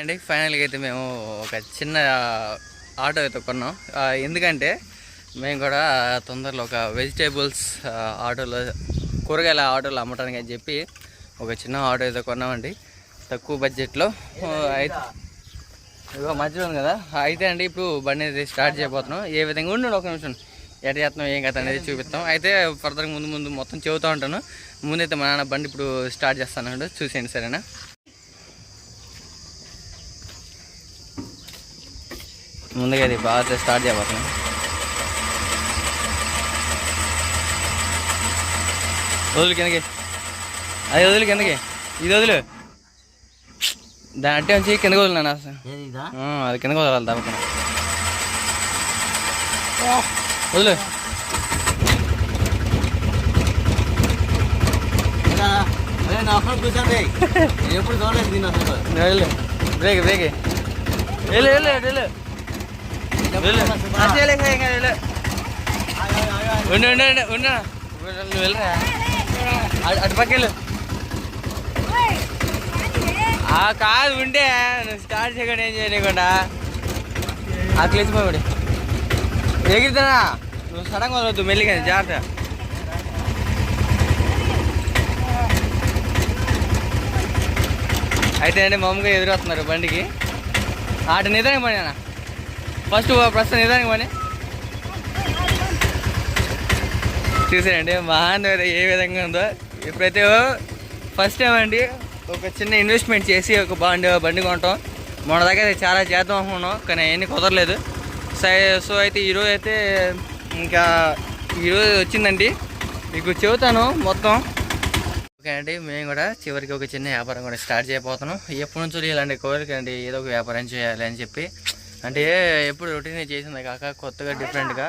అండి. ఫైనల్గా అయితే మేము ఒక చిన్న ఆటో అయితే కొన్నాం. ఎందుకంటే మేము కూడా తొందరలో ఒక వెజిటేబుల్స్ ఆటోలో కూరగాయల ఆటోలో అమ్మటానికి అని చెప్పి ఒక చిన్న ఆటో అయితే కొన్నామండి. తక్కువ బడ్జెట్లో అయితే ఇదిగో మధ్యలో ఉంది కదా. అయితే అండి ఇప్పుడు బండి అయితే స్టార్ట్ చేయబోతున్నాం. ఏ విధంగా ఉండండి ఒక నిమిషం. ఎట చేస్తున్నాం ఏం కథ అనేది చూపిస్తాం. అయితే ఫర్దర్ ముందు ముందు మొత్తం చెబుతూ ఉంటాను. ముందైతే మా నాన్న బండి ఇప్పుడు స్టార్ట్ చేస్తానండి. చూసేయండి సరేనా? ముందుగా ఇది బాగా స్టార్ట్ చేయబోతున్నాం వదులు కిందకి. అది వదులు కిందకి. ఇది వదులు. దాని అంటే వచ్చి కిందకి వదులు నాన్న. అసలు ఏది ఇదా? ఆ, అది కిందకి వదలాలి తప్పకుండా వదులు? అదే ఎప్పుడు చూడలేదు బ్రేక్ బ్రేక్. వెళ్ళు వెళ్ళు వెళ్ళు వెళ్ళు మంచిగా వెళ్ళు, ఇంకా ఇంకా వెళ్ళు ఉండు ఉండు ఉండు ఉండు. నువ్వు వెళ్ళరా? అటు- ఆ కాదు ఉండే. నువ్వు స్టార్ట్ చేయకుండా ఏం చేయకుండా అట్లా ఇచ్చిపోయాడు ఎగిరితానా? నువ్వు సడన్గా వదలొద్దు మెల్లిగా జాగ్రత్త. అయితే అండి మామూలుగా ఎదురొస్తున్నారు బండికి. ఆట పని అన్న ఫస్ట్ ప్రస్తుతం నిదానికి పని. చూసారండి మహాన్ ఏ విధంగా ఉందో. ఇప్పుడైతే ఫస్ట్ టైం అండి ఒక చిన్న ఇన్వెస్ట్మెంట్ చేసి ఒక బండి బండి కొంటాం మన దగ్గర చాలా చేద్దాం అనుకున్నాం కానీ అవన్నీ కుదరలేదు. సై- సో అయితే ఈరోజు అయితే ఇంకా ఈరోజు వచ్చిందండి. మీకు చెబుతాను మొత్తం. ఓకే అండి మేము కూడా చివరికి ఒక చిన్న వ్యాపారం కూడా స్టార్ట్ చేయబోతున్నాం. ఎప్పటి నుంచో ఇలాంటి కోరిక అండి ఏదో ఒక వ్యాపారం చేయాలి అని చెప్పి. అంటే ఎప్పుడు రొటీన్ చేసింది కాక కొత్తగా డిఫరెంట్గా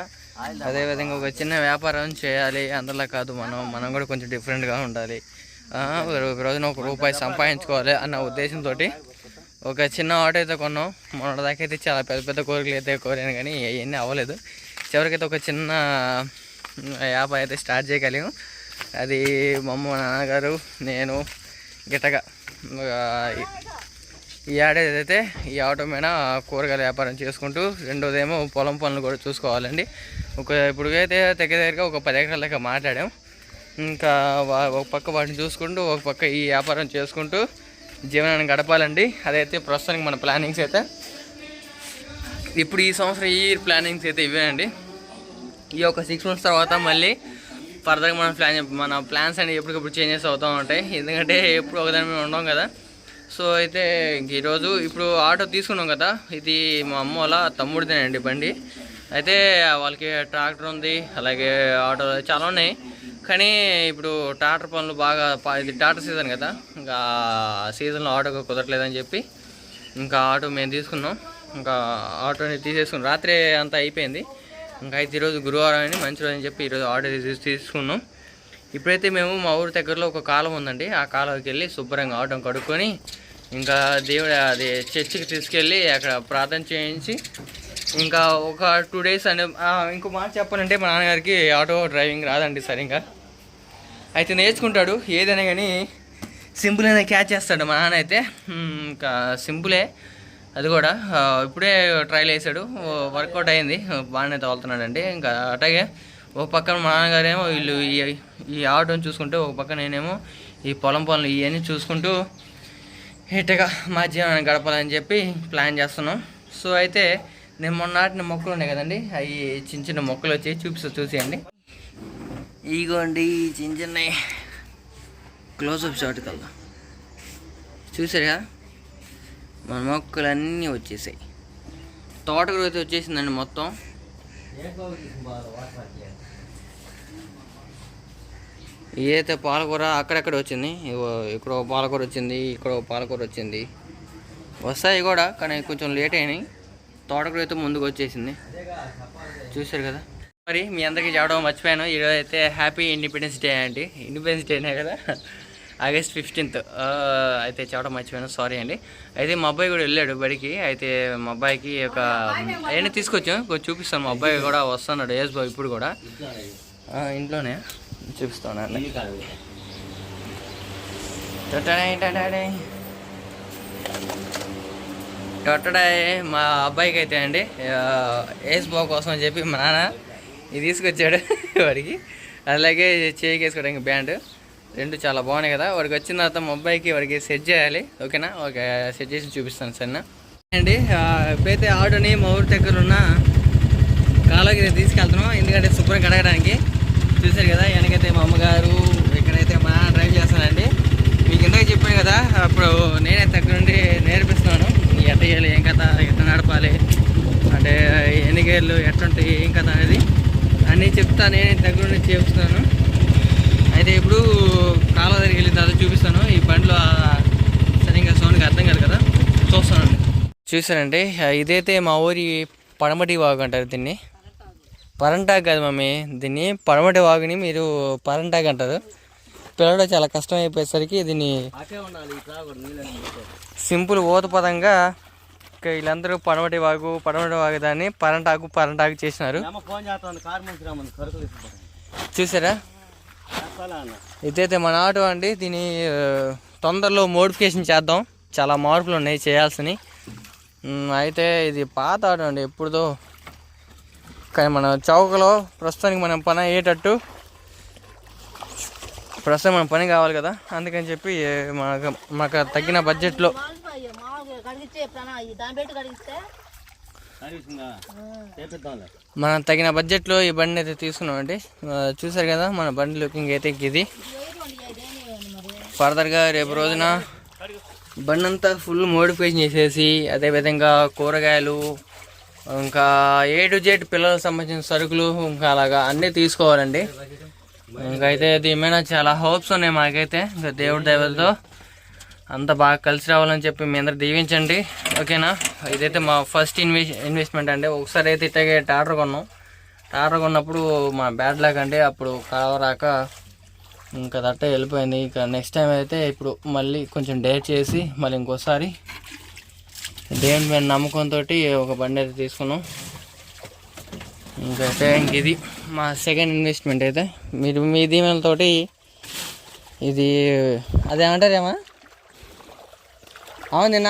అదేవిధంగా ఒక చిన్న వ్యాపారం చేయాలి అందరిలా కాదు మనం మనం కూడా కొంచెం డిఫరెంట్గా ఉండాలి. ఒక రోజున ఒక రూపాయి సంపాదించుకోవాలి అన్న ఉద్దేశంతో ఒక చిన్న ఆటో అయితే కొన్నాం. మొన్న దాకా అయితే చాలా పెద్ద పెద్ద కోరికలు అయితే కోరాను కానీ అవన్నీ అవ్వలేదు. చివరికైతే ఒక చిన్న వ్యాపారం అయితే స్టార్ట్ చేయగలిగాం. అది మా అమ్మ నాన్నగారు నేను గిట్టగా ఈ ఏడాది అయితే ఈ ఆటో మీద కూరగాయల వ్యాపారం చేసుకుంటూ రెండోదేమో పొలం పనులు కూడా చూసుకోవాలండి. ఒక ఇప్పుడు అయితే దగ్గర దగ్గరగా ఒక పది ఎకరాల లెక్క మాట్లాడాం. ఇంకా ఒక పక్క వాటిని చూసుకుంటూ ఒక పక్క ఈ వ్యాపారం చేసుకుంటూ జీవనాన్ని గడపాలండి. అదైతే ప్రస్తుతానికి మన ప్లానింగ్స్ అయితే. ఇప్పుడు ఈ సంవత్సరం ఈ ప్లానింగ్స్ అయితే ఇవేనండి. ఈ ఒక సిక్స్ మంత్స్ తర్వాత మళ్ళీ ఫర్దర్గా మనం ప్లాన్ మన ప్లాన్స్ అనేవి ఎప్పటికప్పుడు చేంజెస్ అవుతూ ఉంటాయి. ఎందుకంటే ఎప్పుడు ఒకదాని మీద ఉండం కదా. సో అయితే ఇంక ఈరోజు ఇప్పుడు ఆటో తీసుకున్నాం కదా ఇది మా అమ్మ వాళ్ళ తమ్ముడిదేనండి బండి. అయితే వాళ్ళకి ట్రాక్టర్ ఉంది అలాగే ఆటో చాలా ఉన్నాయి. కానీ ఇప్పుడు ట్రాక్టర్ పనులు బాగా ఇది ట్రాక్టర్ సీజన్ కదా ఇంకా సీజన్లో ఆటో కుదరట్లేదని చెప్పి ఇంకా ఆటో మేము తీసుకున్నాం. ఇంకా ఆటోని తీసేసుకున్నాం రాత్రి అంతా అయిపోయింది. ఇంకా అయితే ఈరోజు గురువారం అని మంచి రోజు అని చెప్పి ఈరోజు ఆటో తీసుకున్నాం. ఇప్పుడైతే మేము మా ఊరి దగ్గరలో ఒక కాలం ఉందండి. ఆ కాలంకి వెళ్ళి శుభ్రంగా ఆటో కడుక్కొని ఇంకా దేవుడు అది చర్చికి తీసుకెళ్ళి అక్కడ ప్రార్థన చేయించి ఇంకా ఒక టూ డేస్ అనే ఇంకో మాట చెప్పాలంటే మా నాన్నగారికి ఆటో డ్రైవింగ్ రాదండి సరిగ్గా. అయితే నేర్చుకుంటాడు ఏదైనా కానీ సింపుల్ అయినా క్యాచ్ చేస్తాడు మా నాన్న అయితే. ఇంకా సింపులే. అది కూడా ఇప్పుడే ట్రైల్ వేసాడు. వర్కౌట్ అయింది. బాగానే తోలుతున్నాడండి ఇంకా అట్లాగే ఒక పక్కన మా నాన్నగారేమో వీళ్ళు ఈ ఈ ఆటోని చూసుకుంటే ఒక పక్క నేనేమో ఈ పొలం పనులు ఇవన్నీ చూసుకుంటూ ఇట్టగా మా జీవనాన్ని గడపాలని చెప్పి ప్లాన్ చేస్తున్నాం. సో అయితే నేను మొన్న నాటిన మొక్కలు ఉన్నాయి కదండి అవి చిన్న చిన్న మొక్కలు వచ్చి చూపిస్తా చూసేయండి. ఇగోండి చిన్న చిన్న క్లోజప్ షాట్ కల్లా. చూసారా మన మొక్కలన్నీ వచ్చేసాయి. తోటకూర అయితే వచ్చేసిందండి మొత్తం. ఇదైతే పాలకూర అక్కడక్కడ వచ్చింది? ఇక్కడ పాలకూర వచ్చింది ఇక్కడ పాలకూర వచ్చింది. వస్తాయి కూడా కానీ కొంచెం లేట్ అయినాయి. తోటకూర అయితే ముందుకు వచ్చేసింది. చూశారు కదా? మరి మీ అందరికీ చెప్పడం మర్చిపోయాను. ఈరోజు అయితే హ్యాపీ ఇండిపెండెన్స్ డే అండి. ఇండిపెండెన్స్ డేనే కదా? August fifteenth. అయితే చెప్పడం మర్చిపోయాను. సారీ అండి. అయితే మా అబ్బాయి కూడా వెళ్ళాడు బడికి. అయితే మా అబ్బాయికి ఒక అయినా తీసుకొచ్చాం. కొంచెం చూపిస్తాను. మా అబ్బాయి కూడా వస్తున్నాడు. ఏజ్ బాబు ఇప్పుడు కూడా. ఇంట్లోనే. చూపిస్తాను ఇల్లు కాదు. టటడై టటడై. కొట్టడా మా అబ్బాయికి అయితే అండి వేసిపో కోసం అని చెప్పి మా నాన్న ఇది తీసుకొచ్చాడు వాడికి. అలాగే చేయికి వేసుకోవడానికి బ్యాండ్. రెండు చాలా బాగున్నాయి కదా. వాడికి వచ్చిన తర్వాత మా అబ్బాయికి వాడికి సెట్ చేయాలి. ఓకేనా? ఒక సెట్ చేసి చూపిస్తాను సరేనా? అండి ఇప్పుడైతే ఆటోని మా ఊరి దగ్గర ఉన్న కాలువకి నేను తీసుకెళ్తున్నాం. ఎందుకంటే శుభ్రం కడగడానికి. చూశారు కదా వెనకైతే మా అమ్మగారు ఇక్కడైతే మా డ్రైవ్ చేస్తానండి మీకు ఇందాక చెప్పాను కదా అప్పుడు నేనే దగ్గర నుండి నేర్పిస్తున్నాను. ఎట్ట చేయాలి ఏం కథ ఎట్లా నడపాలి అంటే ఎన్ని గేర్లు ఎట్లుంటాయి ఏం కథ అనేది అన్నీ చెప్తా నేనే దగ్గర నుండి చేపిస్తున్నాను. అయితే ఇప్పుడు కాలువ దగ్గరికి వెళ్ళిన తర్వాత చూపిస్తాను. ఈ బండిలో సరిగ్గా సౌండ్కి అర్థం కాదు కదా చూస్తానండి. చూసారండి ఇదైతే మా ఊరి పడమటి వాగు అంటారు దీన్ని. పరంటాక్ కాదు మమ్మీ. దీన్ని పడమటి వాగుని మీరు పరంటాక్ అంటారు. పిల్లడం చాలా కష్టం అయిపోయేసరికి దీన్ని సింపుల్ ఊత పదంగా వీళ్ళందరూ పడమటి వాగు పడమటి వాగు దాన్ని పరంటాకు పరంటాకు చేసినారు. చూసారా? ఇదైతే మన ఆటో అండి. దీని తొందరలో మోడిఫికేషన్ చేద్దాం. చాలా మార్పులు ఉన్నాయి చేయాల్సినవి. అయితే ఇది పాత ఆటో అండి. ఎప్పుడుదో మన చౌకలో ప్రస్తుతానికి మనం పని అయ్యేటట్టు ప్రస్తుతం మన పని కావాలి కదా. అందుకని చెప్పి మనకు మాకు తగ్గిన బడ్జెట్లో మనం తగిన బడ్జెట్లో ఈ బండి అయితే తీసుకున్నామండి. చూసారు కదా మన బండి లుకింగ్ అయితే ఇది. ఫర్దర్గా రేపు రోజున బండి అంతా ఫుల్ మోడిఫికేషన్ చేసేసి అదేవిధంగా కూరగాయలు ఇంకా ఏ టు జెడ్ పిల్లలకు సంబంధించిన సరుకులు ఇంకా అలాగా అన్నీ తీసుకోవాలండి. ఇంకైతే దీని మీద చాలా హోప్స్ ఉన్నాయి మాకైతే. ఇంకా దేవుడి దేవులతో అంత బాగా కలిసి రావాలని చెప్పి మీ అందరు దీవించండి. ఓకేనా? ఇదైతే మా ఫస్ట్ ఇన్వెస్ట్ ఇన్వెస్ట్మెంట్ అండి. ఒకసారి అయితే ఇట్లాగే టాటర్ కొన్నాం. టాటర్ కొన్నప్పుడు మా బ్యాడ్ లాక్ అండి. అప్పుడు కలవరాక ఇంకా దట్ట వెళ్ళిపోయింది. ఇక నెక్స్ట్ టైం అయితే ఇప్పుడు మళ్ళీ కొంచెం డేట్ చేసి మళ్ళీ ఇంకోసారి దేవుని మీద నమ్మకంతో ఒక బండి అయితే తీసుకున్నాం. ఇంకైతే ఇంక ఇది మా సెకండ్ ఇన్వెస్ట్మెంట్ అయితే. మీరు మీ దీవెనలతోటి ఇది అదేమంటారేమా? అవును నిన్న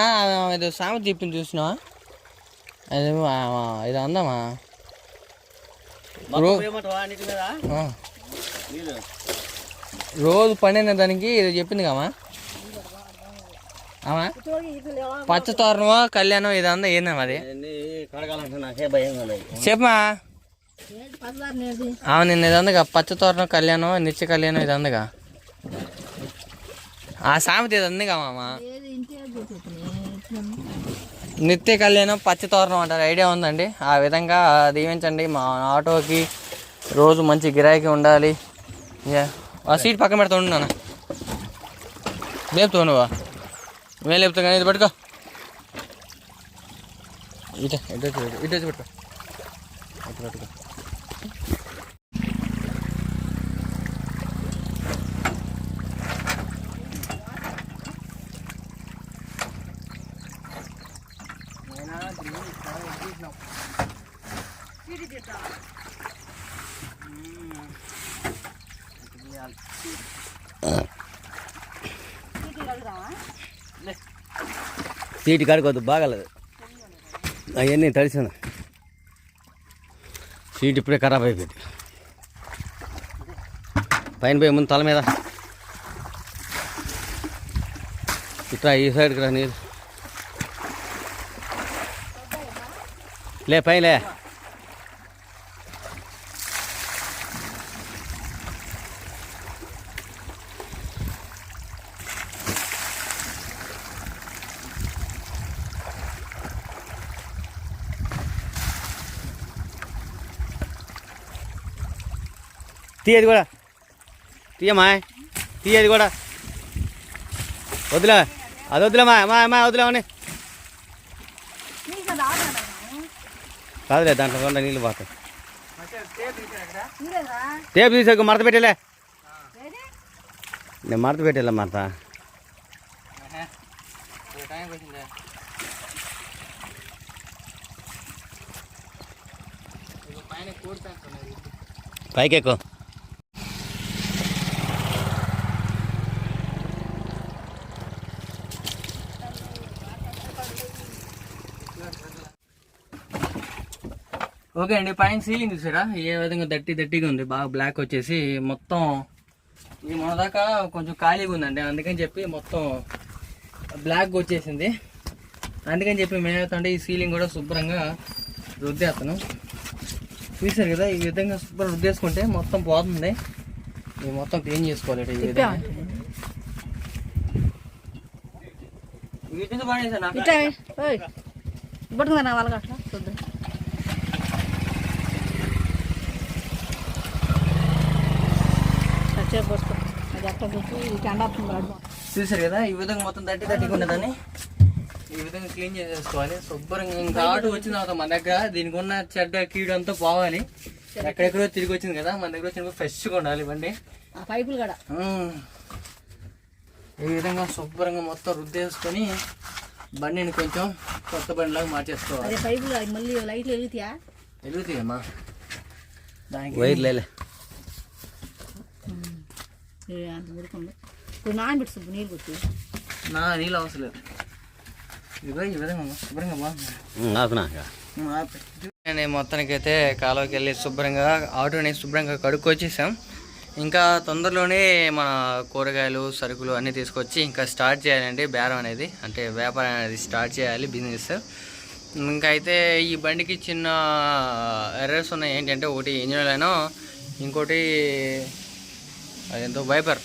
ఇది సామెత చెప్పింది చూసినావా? అది ఇది అందామా? రోజు పండిన దానికి ఇది చెప్పింది కామా? పచ్చ తోరణమో కళ్యాణం ఇదంతా ఏందమ్మా అది చెప్పమా? ఆమె నిన్న ఇదందగా పచ్చ తోరణం కళ్యాణం నిత్య కళ్యాణం ఇదందగా ఆ సామెత ఇది ఉంది కామా ఏది ఇంటి నిత్య కళ్యాణం పచ్చ తోరణం అంటారు. ఐడియా ఉందండి. ఆ విధంగా దీవించండి. మా ఆటోకి రోజు మంచి గిరాకీ ఉండాలి. యా. ఆ సీట్ పక్కన పెడతా ఉండు నాన్న. లేపుతావు నువ్వా మేము లేపుతాం కానీ ఇది పట్టుకో. ఇట ఇటు ఇటు వచ్చి పెట్టుకో. ఇటు పట్టుకో. సీటు కడుకోవద్దు బాగాలేదు. అవన్నీ తడిసిన సీట్ ఇప్పుడే ఖరాబ్ అయిపోయింది. పైన పోయి ముందు తల మీద. ఇట్లా ఈ సైడ్కి రా నీరు. లే పైలే తీయది కూడా. తీయమ్మా తీయది కూడా. వదిలే అది వదిలే మా మా మా వదిలేమని కాదులే దాంట్లో కొండ నీళ్ళు పోతాయి. టేపు తీసాక మడత పెట్టలే. నేను మడత పెట్టలే మడత. పైకి ఎక్కువ ఓకే అండి పైన సీలింగ్ చూసారా? ఏ విధంగా దట్టి దట్టిగా ఉంది బాగా బ్లాక్ వచ్చేసి మొత్తం ఈ మన దాకా కొంచెం ఖాళీగా ఉందండి అందుకని చెప్పి మొత్తం బ్లాక్ వచ్చేసింది. అందుకని చెప్పి మేమేతంటే ఈ సీలింగ్ కూడా శుభ్రంగా రుద్దేస్తాను చూసారు కదా ఈ విధంగా శుభ్రం రుద్దేసుకుంటే మొత్తం పోతుంది. ఇది మొత్తం క్లీన్ చేసుకోవాలి ఈ విధంగా. ఈ విధంగా పడేసాను వాళ్ళకి అట్లా చూద్దాం సచ్చే పోసుకో అది అట్లా చూసి ఈ కండ చూసారు కదా ఈ విధంగా మొత్తం దట్టి దట్టిగా ఉన్నదని ఈ విధంగా క్లీన్ చేసేసుకోవాలి. శుభ్రంగా ఇంకా ఆటో వచ్చిన తర్వాత మన దగ్గర దీనికి ఉన్న చెడ్డ కీడు అంతా పోవాలి. ఎక్కడెక్కడో తిరిగి వచ్చింది కదా మన దగ్గర వచ్చిన ఫ్రెష్గా ఉండాలి బండి ఆ పైపులు కూడా. ఈ విధంగా శుభ్రంగా మొత్తం రుద్దేసుకొని బండిని కొంచెం కొత్త బండిలాగా మార్చేసుకోవాలి. అదే పైపులు మళ్ళీ లైట్లు వెలుగుతాయా? వెలుగుతాయమ్మా. దానికి వైర్లేలే. ఏ, అంత ఉడుకుంది ఇప్పుడు నానబెట్టు సుబ్బు నీళ్ళు కొట్టి. నా నీళ్ళు అవసరం లేదు. ఇదిగో ఈ విధంగా ఉంది. శుభ్రంగా బాగుంది నేను మొత్తానికి అయితే కాలువకి వెళ్ళి శుభ్రంగా ఆటోని శుభ్రంగా కడుక్కొచ్చేసాం. ఇంకా తొందరలోనే మన కూరగాయలు సరుకులు అన్నీ తీసుకొచ్చి ఇంకా స్టార్ట్ చేయాలండి బేరం అనేది. అంటే వ్యాపారం అనేది స్టార్ట్ చేయాలి బిజినెస్ ఇంకా అయితే ఈ బండికి చిన్న ఎర్రర్స్ ఉన్నాయి. ఏంటంటే ఒకటి ఇంజిన్ లైన్ ఇంకోటి అదేంతో వైపర్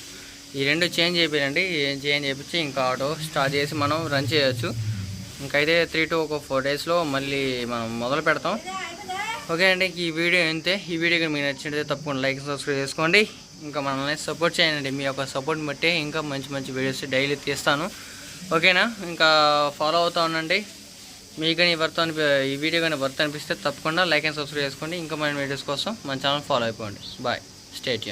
ఈ రెండు చేంజ్ చేయాలండి చేంజ్ చేయించి ఇంకా ఆటో స్టార్ట్ చేసి మనం రన్ చేయొచ్చు. ఇంకైతే త్రీ టు ఒక ఫోర్ డేస్లో మళ్ళీ మనం మొదలు పెడతాం. ఓకే అండి ఈ వీడియో అంతే ఈ వీడియో కానీ మీకు నచ్చినట్లయితే తప్పకుండా లైక్ సబ్స్క్రైబ్ చేసుకోండి. ఇంకా మనల్ని సపోర్ట్ చేయండి. మీ యొక్క సపోర్ట్ని బట్టి ఇంకా మంచి మంచి వీడియోస్ డైలీ తీస్తాను. ఓకేనా ఇంకా ఫాలో అవుతా ఉండండి. మీకు కానీ వర్త్ అనిపి ఈ వీడియో కానీ వర్త్ అనిపిస్తే తప్పకుండా లైక్ అండ్ సబ్స్క్రైబ్ చేసుకోండి. ఇంకా మన వీడియోస్ కోసం మన ఛానల్ ఫాలో అయిపోండి. Bye state